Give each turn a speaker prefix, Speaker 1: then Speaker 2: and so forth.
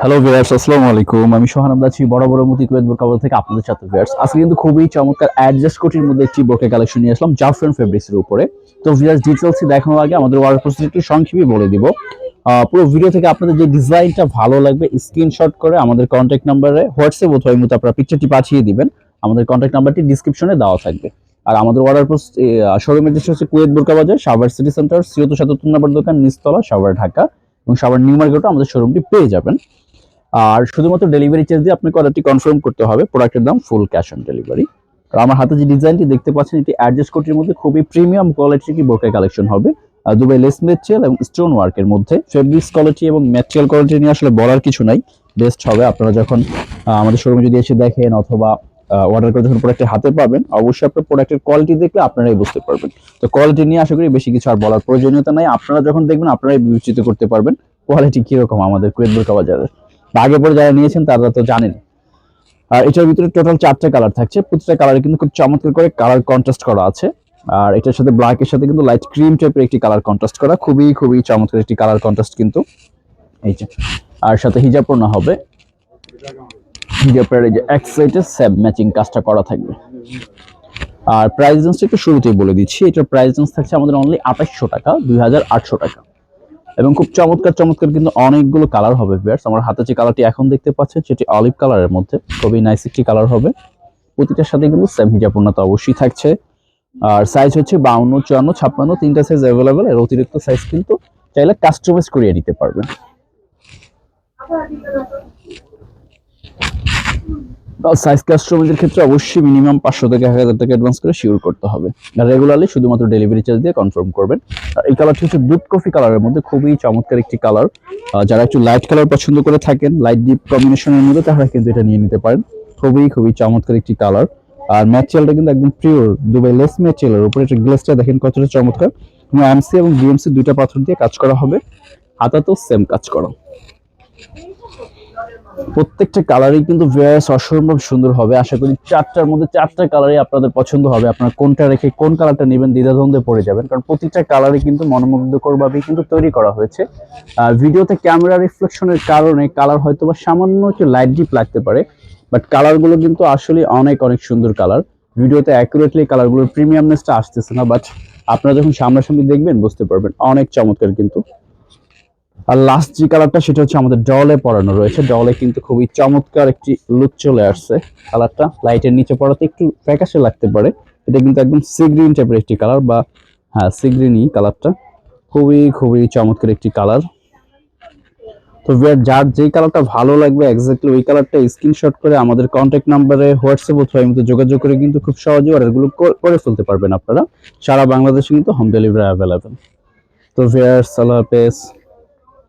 Speaker 1: Hello viewers আসসালামু আলাইকুম। আমি সোহান আছি বড় বড় মতি কুয়েত বোরকাবল থেকে আপনাদের সাথে ভিউয়ার্স আজকে কিন্তু খুবই চমৎকার অ্যাডজাস্ট কোটির মধ্যে একটি বোরকা কালেকশন নিয়ে আসলাম জাফরান ফেব্রিক্স এর উপরে। তো ভিউয়ার্স ডিটেলসই দেখানোর আগে আমাদের ওয়ার্ড প্রসেস একটু সংক্ষেপে বলে দিব। পুরো ভিডিও থেকে আপনাদের যে ডিজাইনটা ভালো লাগবে স্ক্রিনশট করে আমাদের কন্ট্যাক্ট নাম্বারে হোয়াটসঅ্যাপ অথবা মতো আপনারা পিকচারটি পাঠিয়ে দিবেন। আমাদের কন্ট্যাক্ট নাম্বারটি ডিসক্রিপশনে দেওয়া থাকবে। আর আমাদের পোস্ট শোরুমের অ্যাড্রেস হচ্ছে কুয়েত বোরকা বাজার, সাভার সিটি সেন্টার, সিওতো সাতাত্তর নম্বর দোকান, নিচতলা, সাভার ঢাকা। এবং সাভার নিউ মার্কেটও আমাদের শোরুমটি পেয়ে যাবেন। আর শুধুমাত্র ডেলিভারি চার্জ দিয়ে আপনাকে অর্ডারটি কনফার্ম করতে হবে প্রোডাক্টের দাম ফুল ক্যাশ অন ডেলিভারি আর আমার হাতে যে ডিজাইনটি দেখতে পাচ্ছেন, এটি অ্যাডজাস্ট কোটির মধ্যে খুবই প্রিমিয়াম কোয়ালিটির কি বোরকা কালেকশন হবে। দুবাই লেস মেটেরিয়াল এবং স্টোন ওয়ার্কের মধ্যে। ফেব্রিক্স কোয়ালিটি এবং ম্যাটেরিয়াল কোয়ালিটি নিয়ে আসলে বলার কিছু নাই। বেস্ট হবে আপনারা যখন আমাদের শোরুমে যদি এসে দেখেন অথবা অর্ডার করে যখন প্রোডাক্টের হাতে পাবেন, অবশ্যই আপনার প্রোডাক্টের কোয়ালিটি দেখলে আপনারাই বুঝতে পারবেন। তো কোয়ালিটি নিয়ে আশা করি বেশি কিছু আর বলার প্রয়োজনীয়তা নাই। আপনারা যখন দেখবেন, আপনারাই বিবেচিত করতে পারবেন। কোয়ালিটি কীরকম আমাদের কুয়েত বোরকা বাজারের আগে পরে যারা নিয়েছেন, তারা তো জানেন আর এটার ভিতরে টোটাল চারটা কালার থাকছে। প্রতিটা কালারে কিন্তু খুব চমৎকার করে কালার কন্ট্রাস্ট করা আছে। আর এটার সাথে ব্ল্যাকের সাথে কিন্তু লাইট ক্রিম টাইপের একটি কালার কন্ট্রাস্ট করা। খুবই খুবই চমৎকার একটি কালার কন্ট্রাস্ট কিন্তু। এই যে। আর সাথে হিজাব পড়না হবে। এই যে এক সাইডে স্যাব ম্যাচিং কাজটা করা থাকবে। আর প্রাইস রেঞ্জটা একটু শুরুতেই বলে দিচ্ছি। এটার প্রাইস রেঞ্জ থাকছে আমাদের অনলি আঠাশশো টাকা, দুই হাজার আটশো টাকা। এবং খুব চমৎকার চমৎকার কিন্তু অনেকগুলো কালার হবে ভিউয়ার্স আমার হাতে যে কালারটি এখন দেখতে পাচ্ছেন, সেটি অলিভ কালারের মধ্যে। খুবই নাইস একটি কালার হবে। প্রতিটার সাথে কিন্তু সেম হিজাপূর্ণতা অবশ্যই থাকছে। আর সাইজ হচ্ছে বাউন্ন, চুয়ান্ন, ছাপ্পান্ন, তিনটা সাইজ অ্যাভেলেবেল এর অতিরিক্ত সাইজ কিন্তু চাইলে কাস্টমাইজ করিয়ে নিতে পারবেন। সাইজ কাস্টমাইজের ক্ষেত্রে অবশ্যই মিনিমাম পাঁচশো থেকে এক হাজার টাকা অ্যাডভান্স করে শিওর করতে হবে। আর রেগুলারলি শুধুমাত্র ডেলিভারি চার্জ দিয়ে কনফার্ম করবেন। এই কালারটি হচ্ছে দুধ কফি কালারের মধ্যে খুবই চমৎকার একটি কালার যারা একটু লাইট কালার পছন্দ করে থাকেন লাইট ডিপ কম্বিনেশনের মধ্যে, তারা কিন্তু এটা নিয়ে নিতে পারেন। খুবই খুবই চমৎকার একটি কালার আর ম্যাটেরিয়ালটা কিন্তু একদম পিওর দুবাই লেস ম্যাটেরিয়ালের উপরে একটা গ্লেসটা দেখেন কতটা চমৎকার। এমসি এবং বিএমসি দুইটা পাথর দিয়ে কাজ করা হবে। হাতাতেও সেম কাজ করা। প্রত্যেকটা কালারই কিন্তু ভেয়ার্স অসম্ভব সুন্দর হবে। আশা করি চারটার মধ্যে চারটা কালারই আপনাদের পছন্দ হবে। আপনারা কোনটা রেখে কোন কালারটা নেবেন দ্বিধাদ্বন্দ্বে পড়ে যাবেন। কারণ প্রতিটা কালারই কিন্তু মনোমুগ্ধকর ভাবে কিন্তু তৈরি করা হয়েছে। ভিডিওতে ক্যামেরা রিফ্লেকশনের কারণে কালার হয়তো বা সামান্য একটু লাইট ডিপ লাগতে পারে বাট কালারগুলো কিন্তু আসলে অনেক অনেক সুন্দর কালার ভিডিওতে অ্যাকুরেটলি কালারগুলোর প্রিমিয়ামনেসটা আসতেছে না বাট আপনারা যখন সামনাসামনি দেখবেন, বুঝতে পারবেন। অনেক চমৎকার কিন্তু। আর লাস্ট যে কালারটা সেটা হচ্ছে আমাদের ডলে পরানো রয়েছে। ডলে কিন্তু খুবই চমৎকার একটি লুক চলে আসছে কালারটা লাইটের নিচে পড়াতে একটু ফ্যাকাশে লাগতে পারে। এটা কিন্তু একদম সি গ্রিন টাইপের একটি কালার বা হ্যাঁ সি গ্রিনই কালারটা খুবই খুবই চমৎকার একটি কালার তো যার যেই কালারটা ভালো লাগবে এক্স্যাক্টলি ওই কালারটা স্ক্রিনশট করে আমাদের কন্ট্যাক্ট নাম্বারে হোয়াটসঅ্যাপ অথবা এমনিতে যোগাযোগ করে কিন্তু খুব সহজে অর্ডারগুলো করে ফেলতে পারবেন আপনারা। সারা বাংলাদেশে কিন্তু হোম ডেলিভারি অ্যাভেলেবেল তো ভিউয়ার্স আল্লাহ হাফেজ